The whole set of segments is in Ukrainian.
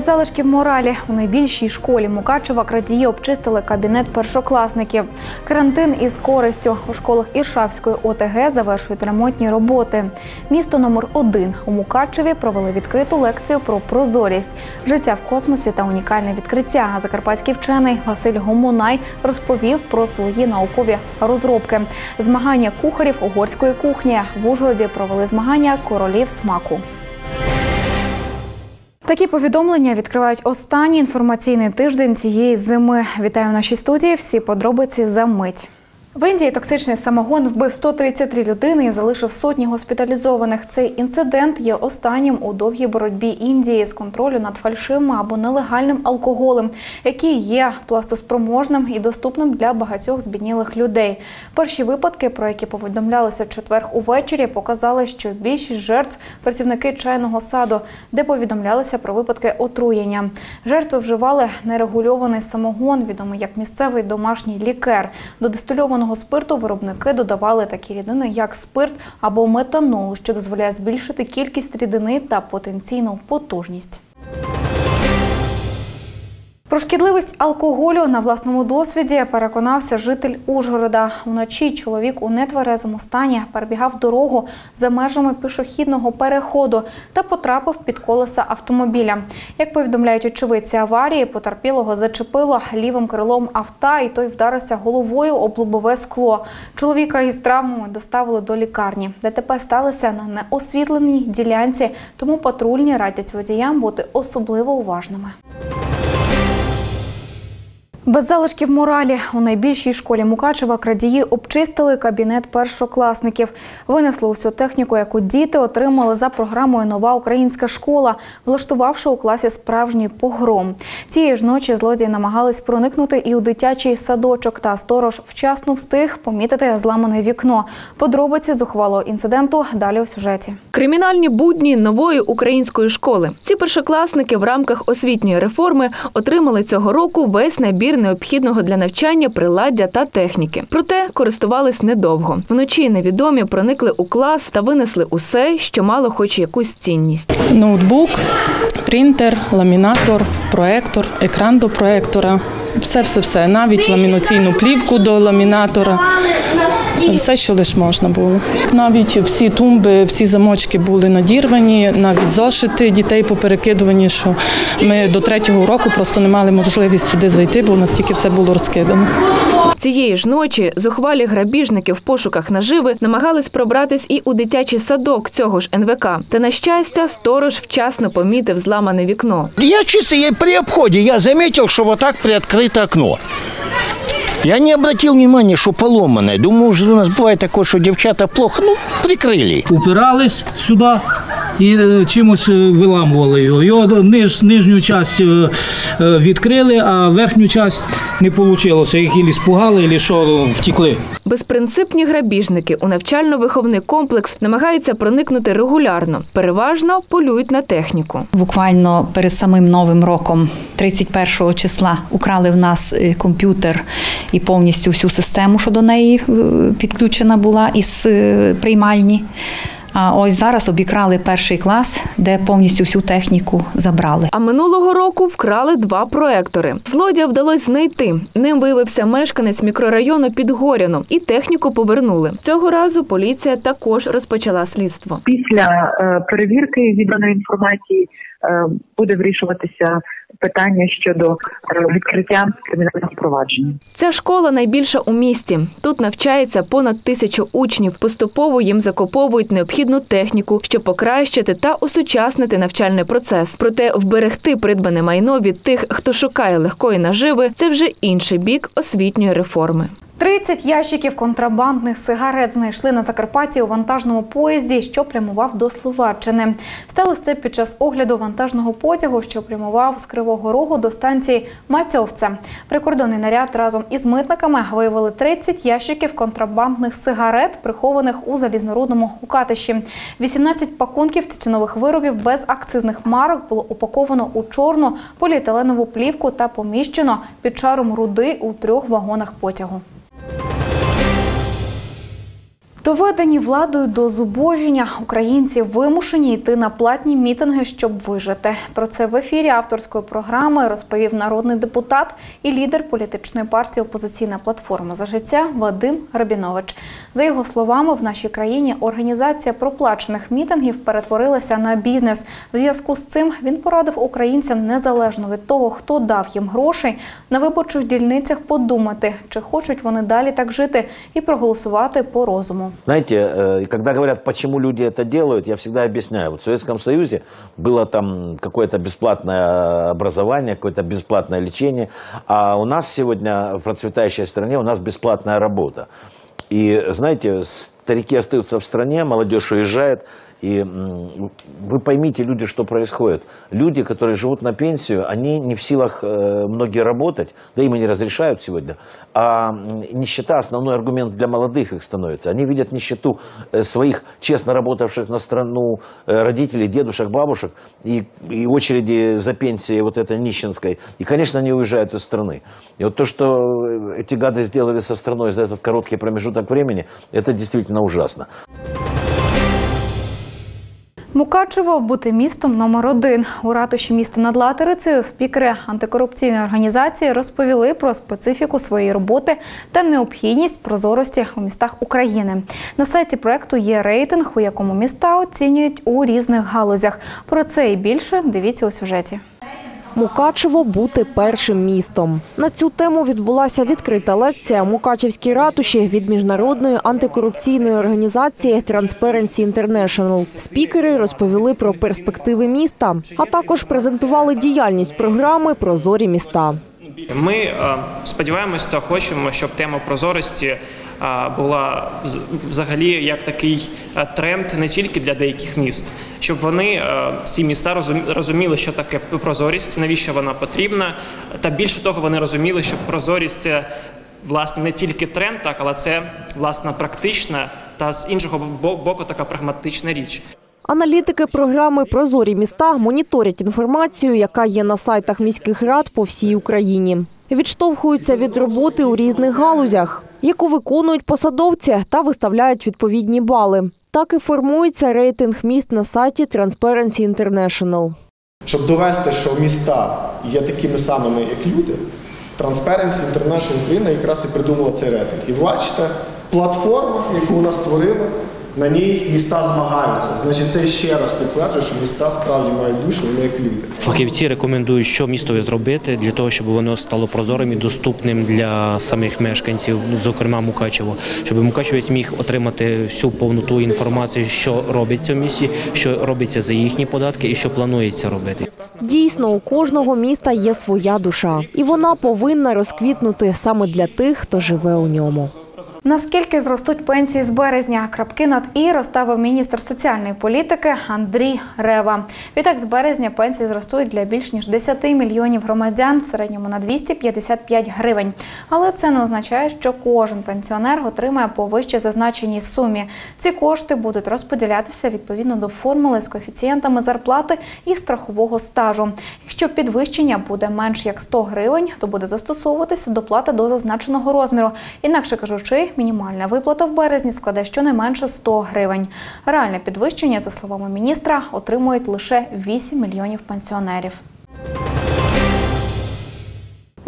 Без залишків моралі у найбільшій школі Мукачева крадії обчистили кабінет першокласників. Карантин із користю у школах Іршавської ОТГ завершують ремонтні роботи. Місто номер один у Мукачеві провели відкриту лекцію про прозорість, життя в космосі та унікальне відкриття. Закарпатський вчений Василь Гомунай розповів про свої наукові розробки. Змагання кухарів угорської кухні в Ужгороді провели змагання королів смаку. Такі повідомлення відкривають останній інформаційний тиждень цієї зими. Вітаю в нашій студії. Всі подробиці за мить. В Індії токсичний самогон вбив 133 людини і залишив сотні госпіталізованих. Цей інцидент є останнім у довгій боротьбі Індії з контролю над фальшивим або нелегальним алкоголем, який є пластоспроможним і доступним для багатьох збіднілих людей. Перші випадки, про які повідомлялися в четвер увечері, показали, що більшість жертв працівники чайного саду, де повідомлялися про випадки отруєння. Жертви вживали нерегульований самогон, відомий як місцевий домашній лікер. До дистильованого спирту виробники додавали такі рідини, як спирт або метанол, що дозволяє збільшити кількість рідини та потенційну потужність. Про шкідливість алкоголю на власному досвіді переконався житель Ужгорода. Вночі чоловік у нетверезому стані перебігав дорогу за межами пішохідного переходу та потрапив під колеса автомобіля. Як повідомляють очевидці аварії, потерпілого зачепило лівим крилом авто, і той вдарився головою об лобове скло. Чоловіка із травмами доставили до лікарні. ДТП сталося на неосвітленій ділянці, тому патрульні радять водіям бути особливо уважними. Без залишків моралі у найбільшій школі Мукачева крадії обчистили кабінет першокласників. Винесли усю техніку, яку діти отримали за програмою Нова українська школа, влаштувавши у класі справжній погром. Тієї ж ночі злодії намагались проникнути і у дитячий садочок. Та сторож вчасно встиг помітити зламане вікно. Подробиці зухвалого інциденту далі у сюжеті. Кримінальні будні нової української школи. Ці першокласники в рамках освітньої реформи отримали цього року весь набір необхідного для навчання приладдя та техніки. Проте користувались недовго. Вночі невідомі проникли у клас та винесли усе, що мало хоч якусь цінність. Ноутбук, принтер, ламінатор, проектор, екран до проектора. Все, все, все. Навіть ламінаційну плівку до ламінатора. Все, що лише можна було. Навіть всі тумби, всі замочки були надірвані, навіть зошити дітей поперекидувані, що ми до третього року просто не мали можливість сюди зайти, бо настільки все було розкидано. Цієї ж ночі зухвалі грабіжники в пошуках наживи намагались пробратись і у дитячий садок цього ж НВК. Та на щастя, сторож вчасно помітив зламане вікно. Я чисто я при обходе я заметил, что вот так приоткрыто окно. Я не обратил внимания, что поломанное. Думаю, уже у нас бывает такое, что девчата плохо, ну, прикрыли. упирались сюди і е, чимось е, виламували його. Його ниж, нижню частину відкрили, а верхню частину не вийшло. Їх і спугали, і що втекли. Безпринципні грабіжники у навчально-виховний комплекс намагаються проникнути регулярно. Переважно полюють на техніку. Буквально перед самим новим роком, 31 числа, украли в нас е, комп'ютер і повністю всю систему, що до неї е, підключена була із е, приймальні. А ось зараз обікрали перший клас, де повністю всю техніку забрали. А минулого року вкрали два проектори. Злодія вдалося знайти. Ним виявився мешканець мікрорайону Підгоряно, і техніку повернули. Цього разу поліція також розпочала слідство. після е, перевірки відданої інформації буде вирішуватися питання щодо е, відкриття кримінального провадження. Ця школа найбільша у місті. Тут навчається понад тисячу учнів. Поступово їм закуповують необхідну техніку, щоб покращити та осучаснити навчальний процес. Проте вберегти придбане майно від тих, хто шукає легкої наживи, це вже інший бік освітньої реформи. 30 ящиків контрабандних сигарет знайшли на Закарпатті у вантажному поїзді, що прямував до Словаччини. Сталося це під час огляду вантажного потягу, що прямував з Кривого Рогу до станції Матьовце. Прикордонний наряд разом із митниками виявили 30 ящиків контрабандних сигарет, прихованих у залізнорудному укатищі. 18 пакунків тютюнових виробів без акцизних марок було упаковано у чорну поліетиленову плівку та поміщено під шаром руди у трьох вагонах потягу. Доведені владою до зубожіння українці вимушені йти на платні мітинги, щоб вижити. Про це в ефірі авторської програми розповів народний депутат і лідер політичної партії Опозиційна платформа за життя Вадим Рабінович. За його словами, в нашій країні організація проплачених мітингів перетворилася на бізнес. В зв'язку з цим він порадив українцям незалежно від того, хто дав їм грошей, на виборчих дільницях подумати, чи хочуть вони далі так жити, і проголосувати по розуму. Знаете, э, когда говорят, почему люди это делают, я всегда объясняю. Вот в Советском Союзе было там какое-то бесплатное образование, какое-то бесплатное лечение, а у нас сегодня в процветающей стране у нас бесплатная работа. И, знаете, старики остаются в стране, молодежь уезжает, и вы поймите, люди, что происходит. Люди, которые живут на пенсию, они не в силах э, многие работать, да им и не разрешают сегодня. А нищета основной аргумент для молодых их становится. Они видят нищету э, своих честно работавших на страну э, родителей, дедушек, бабушек и, и очереди за пенсией вот этой нищенской. И, конечно, они уезжают из страны. И вот то, что эти гады сделали со страной за этот короткий промежуток времени, это действительно ужасно. Мукачево бути містом номер один у ратуші міста над Латерицею спікери антикорупційної організації розповіли про специфіку своєї роботи та необхідність прозорості у містах України. На сайті проекту є рейтинг, у якому міста оцінюють у різних галузях. Про це і більше дивіться у сюжеті. Мукачево бути першим містом. На цю тему відбулася відкрита лекція Мукачевській ратуші від міжнародної антикорупційної організації Transparency International. Спікери розповіли про перспективи міста, а також презентували діяльність програми Прозорі міста. Ми е, сподіваємось та хочемо, щоб тема прозорості була взагалі як такий е, тренд не тільки для деяких міст, щоб вони е, ці міста розум- розуміли, що таке прозорість, навіщо вона потрібна, та більше того, вони розуміли, що прозорість це власне не тільки тренд, так але це власне практична та з іншого боку така прагматична річ. Аналітики програми Прозорі міста моніторять інформацію, яка є на сайтах міських рад по всій Україні. Відштовхуються від роботи у різних галузях, яку виконують посадовці та виставляють відповідні бали. Так і формується рейтинг міст на сайті Transparency International. Щоб довести, що міста є такими самими, як люди, Transparency International Україна якраз і придумала цей рейтинг. І бачите, платформа, яку вона створила, на ній міста змагаються. Значить, це ще раз підтверджує, що міста справді мають душу, вони як люди. Фахівці рекомендують, що містові зробити для того, щоб воно стало прозорим і доступним для самих мешканців, зокрема Мукачево, щоб Мукачевець міг отримати всю повноту інформації, що робиться в місті, що робиться за їхні податки і що планується робити. Дійсно, у кожного міста є своя душа, і вона повинна розквітнути саме для тих, хто живе у ньому. Наскільки зростуть пенсії з березня? Крапки над і розставив міністр соціальної політики Андрій Рева. Відтак з березня пенсії зростуть для більш ніж 10 мільйонів громадян в середньому на 255 гривень. Але це не означає, що кожен пенсіонер отримає по вище зазначеній сумі. Ці кошти будуть розподілятися відповідно до формули з коефіцієнтами зарплати і страхового стажу. Якщо підвищення буде менш як 100 гривень, то буде застосовуватися доплата до зазначеного розміру. Інакше кажучи, мінімальна виплата в березні складе щонайменше 100 гривень. Реальне підвищення, за словами міністра, отримують лише 8 мільйонів пенсіонерів.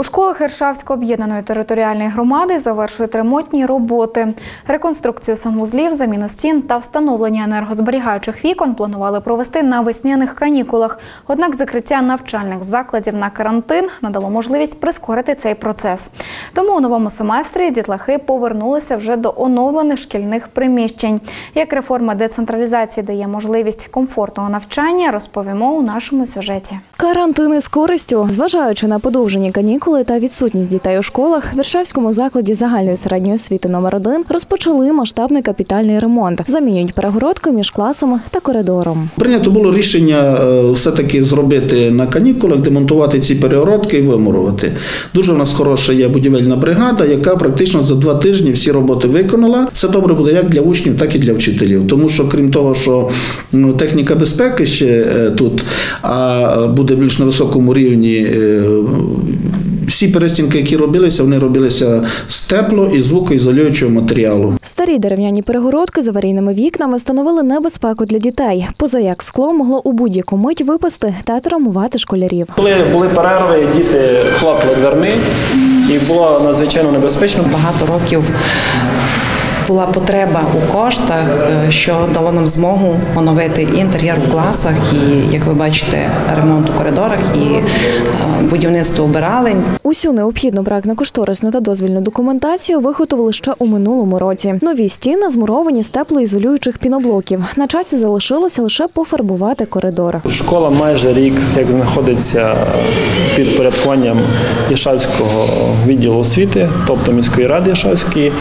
У школах Іршавської об'єднаної територіальної громади завершують ремонтні роботи. Реконструкцію санвузлів, заміну стін та встановлення енергозберігаючих вікон планували провести на весняних канікулах. Однак закриття навчальних закладів на карантин надало можливість прискорити цей процес. Тому у новому семестрі дітлахи повернулися вже до оновлених шкільних приміщень. Як реформа децентралізації дає можливість комфортного навчання, розповімо у нашому сюжеті. Карантини з користю, зважаючи на подовжені канікули та відсутність дітей у школах, в Віршавському закладі загальної середньої освіти номер 1 розпочали масштабний капітальний ремонт. Замінюють перегородки між класами та коридором. Прийнято було рішення е, все-таки зробити на канікулах, демонтувати ці перегородки і вимурувати. Дуже в нас хороша є будівельна бригада, яка практично за два тижні всі роботи виконала. Це добре буде як для учнів, так і для вчителів. Тому що, крім того, що ну, техніка безпеки ще е, тут, а буде більш на високому рівні. Всі перестінки, які робилися, вони робилися з тепло і звукоізолюючого матеріалу. Старі дерев'яні перегородки з аварійними вікнами становили небезпеку для дітей. Поза як скло могло у будь-яку мить випасти та травмувати школярів. Коли були перерви, діти хлопали дверми, і було надзвичайно небезпечно. Багато років була потреба у коштах, е, що дало нам змогу оновити і інтер'єр у класах, і як ви бачите, ремонт у коридорах, і е, будівництво убиралень. Усю необхідну проектно-кошторисну та дозвільну документацію виготовили ще у минулому році. Нові стіни змуровані з теплоізолюючих піноблоків. На часі залишилося лише пофарбувати коридор. Школа майже рік, як знаходиться під порядкуванням Ішавського відділу освіти, тобто міської ради Ішавської.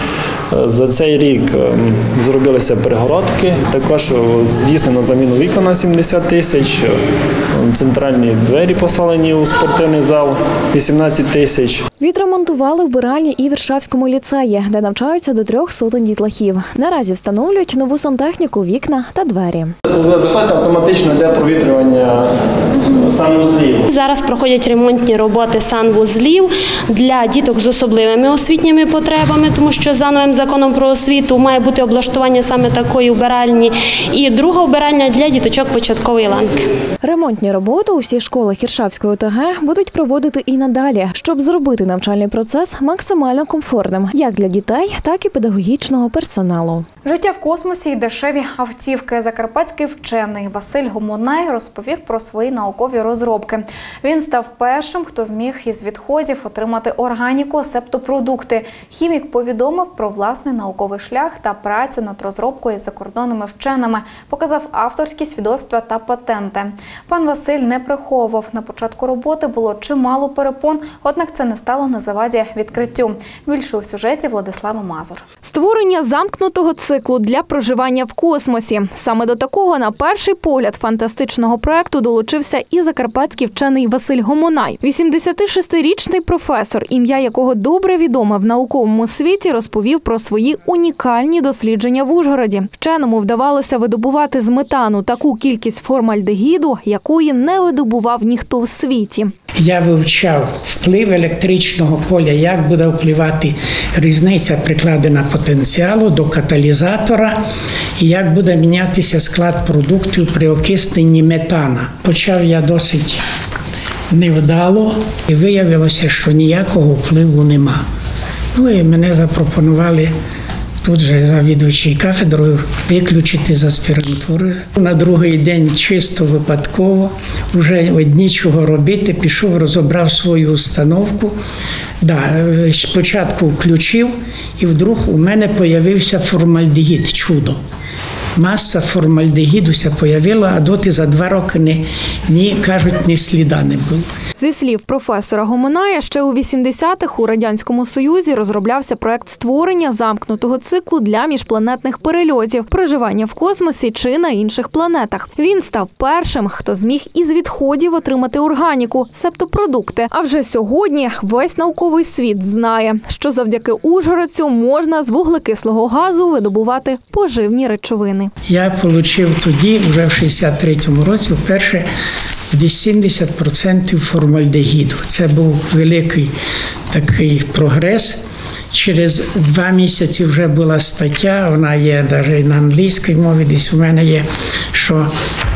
За цей рік ем, зробилися перегородки. Також здійснено заміну вікон на 70 тисяч. ем, Центральні двері поставлені у спортивний зал 18 тисяч. Відремонтували вбиральні і в Віршавському ліцеї, де навчаються до трьох сотень дітлахів. Наразі встановлюють нову сантехніку, вікна та двері. Заходите автоматично йде провітрювання санвузлів. Зараз проходять ремонтні роботи санвузлів для діток з особливими освітніми потребами, тому що за новим законом про освіту має бути облаштування саме такої вбиральні. І друга вбиральня для діточок початкової ланки. Ремонтні роботи у всіх школах Іршавської ОТГ будуть проводити і надалі, щоб зробити навчальний процес максимально комфортним як для дітей, так і педагогічного персоналу. Життя в космосі і дешеві автівки. Закарпатський вчений Василь Гомонай розповів про свої наукові розробки. Він став першим, хто зміг із відходів отримати органіку, септопродукти. Хімік повідомив про власний науковий шлях та працю над розробкою з закордонними вченими, показав авторські свідоцтва та патенти. Пан Василь не приховував на початку роботи було чимало перепон, однак це не стало на заваді відкриттю. Більше у сюжеті Владислава Мазур. Створення замкнутого циклу для проживання в космосі. Саме до такого, на перший погляд, фантастичного проекту долучився і закарпатський вчений Василь Гомонай. 86-річний професор, ім'я якого добре відоме в науковому світі, розповів про свої унікальні дослідження в Ужгороді. Вченому вдавалося видобувати з метану таку кількість формальдегіду, якої не видобував ніхто в світі. Я вивчав вплив електричного поля, як буде впливати різниця прикладена потенціалу до каталізатора, і як буде мінятися склад продуктів при окисненні метана. Почав я досить невдало, і виявилося, що ніякого впливу нема. Ну і мене запропонували тут же завідувачі кафедрою виключити з аспірантури. На другий день чисто випадково, вже нічого робити, пішов, розібрав свою установку. Да, спочатку включив, і вдруг у мене з'явився формальдегід, чудо. Маса формальдегідуся появила, а доти за два роки ні, ні кажуть, ні сліда не було. Зі слів професора Гомоная, ще у 80-х у радянському союзі розроблявся проект створення замкнутого циклу для міжпланетних перельотів, проживання в космосі чи на інших планетах. Він став першим, хто зміг із відходів отримати органіку, септопродукти. А вже сьогодні весь науковий світ знає, що завдяки Ужгородцю можна з вуглекислого газу видобувати поживні речовини. Я отримав тоді, вже в 63-му році, вперше 70% формальдегіду. Це був великий такий прогрес. Через два місяці вже була стаття, вона є навіть на англійській мові, десь у мене є, що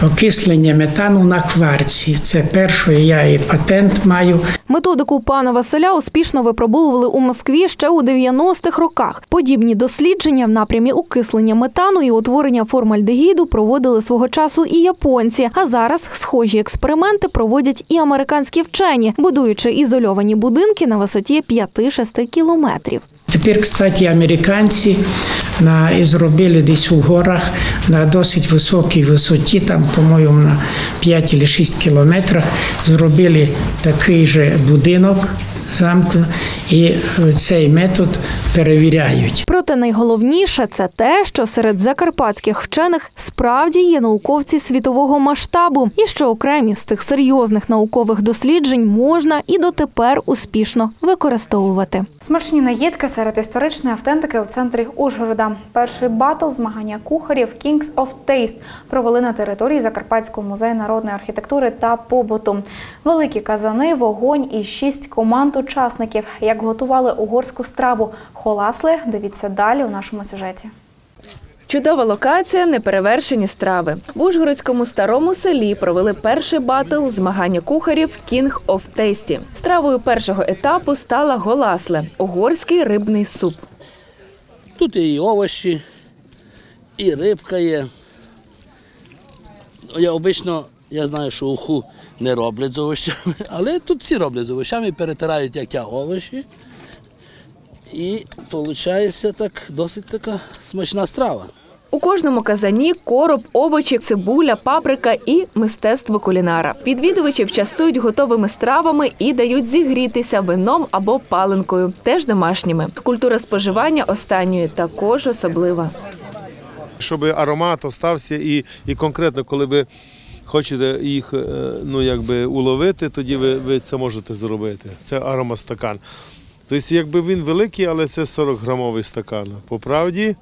окислення метану на кварці. Це перше, я і патент маю. Методику пана Василя успішно випробовували у Москві ще у 90-х роках. Подібні дослідження в напрямі окислення метану і утворення формальдегіду проводили свого часу і японці. А зараз схожі експерименти проводять і американські вчені, будуючи ізольовані будинки на висоті 5-6 кілометрів метрів. Тепер, кстати, американці на, і зробили десь у горах на досить високій висоті, там, по-моєму, на 5 чи 6 кілометрах, зробили такий же будинок замку, і цей метод перевіряють. Проте найголовніше це те, що серед закарпатських вчених справді є науковці світового масштабу, і що окремі з тих серйозних наукових досліджень можна і дотепер успішно використовувати. Смачні наїдки серед історичної автентики у центрі Ужгорода. Перший батл змагання кухарів Kings of Taste провели на території Закарпатського музею народної архітектури та побуту. Великі казани, вогонь і шість команд учасників. Як готували угорську страву холасли, дивіться далі у нашому сюжеті. Чудова локація, неперевершені страви. В Ужгородському старому селі провели перший батл змагання кухарів King of Tasty. Стравою першого етапу стала голасле угорський рибний суп. Тут і овочі, і рибка є. Я обично, я знаю, що уху не роблять з овощами, але тут всі роблять з овощами, перетирають як я овочі. І виходить так досить така смачна страва. У кожному казані короб, овочі, цибуля, паприка і мистецтво кулінара. Відвідувачів частують готовими стравами і дають зігрітися вином або паленкою, теж домашніми. Культура споживання останньої також особлива. щоб аромат остався і, і конкретно, коли ви хочете їх е, ну, якби, уловити, тоді ви, ви це можете зробити. Це аромастакан. Тобто, якби він великий, але це 40 грамовий стакан. По правді,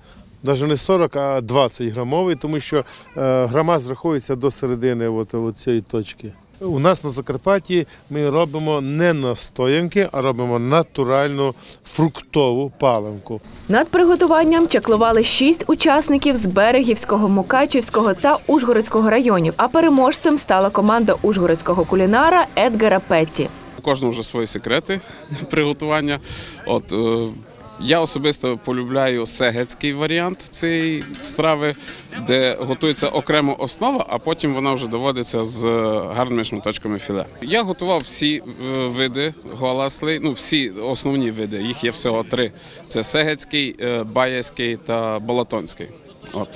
навіть не 40, а 20 грамовий, тому що е, грама зраховується до середини от, от цієї точки. У нас на Закарпатті ми робимо не настоянки, а робимо натуральну фруктову паленку. Над приготуванням чаклували шість учасників з Берегівського, Мукачівського та Ужгородського районів. А переможцем стала команда ужгородського кулінара Едгара Петті. Кожного вже свої секрети приготування. От е, я особисто полюбляю сегецький варіант цієї страви, де готується окремо основа, а потім вона вже доводиться з гарними шматочками філе. Я готував всі е, види голаслей, ну всі основні види. Їх є всього три: це сегецький, е, баяський та балатонський. От.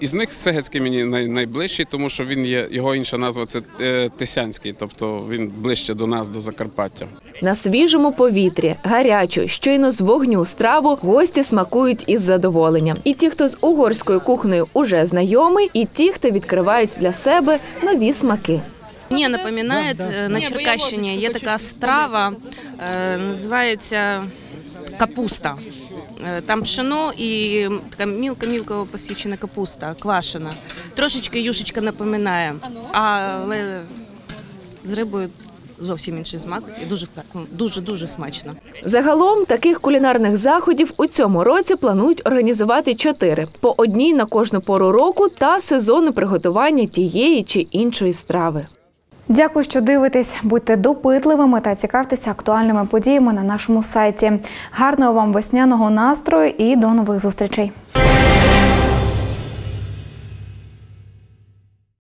Із них Сегецький мені найближчий, тому що він є його інша назва це е, Тисянський, тобто він ближче до нас, до Закарпаття. На свіжому повітрі, гарячу, щойно з вогню страву гості смакують із задоволенням. І ті, хто з угорською кухнею уже знайомий, і ті, хто відкривають для себе нові смаки. Мені напоминає е, на Черкащині є така страва, е, називається капуста. Е, Там пшено і така мілко-мілко посічена капуста, квашена. Трошечки юшечка напоминає, але з рибою зовсім інший смак і дуже дуже дуже смачно. Загалом таких кулінарних заходів у цьому році планують організувати чотири по одній на кожну пору року та сезону приготування тієї чи іншої страви. Дякую, що дивитесь. Будьте допитливими та цікавтеся актуальними подіями на нашому сайті. Гарного вам весняного настрою і до нових зустрічей.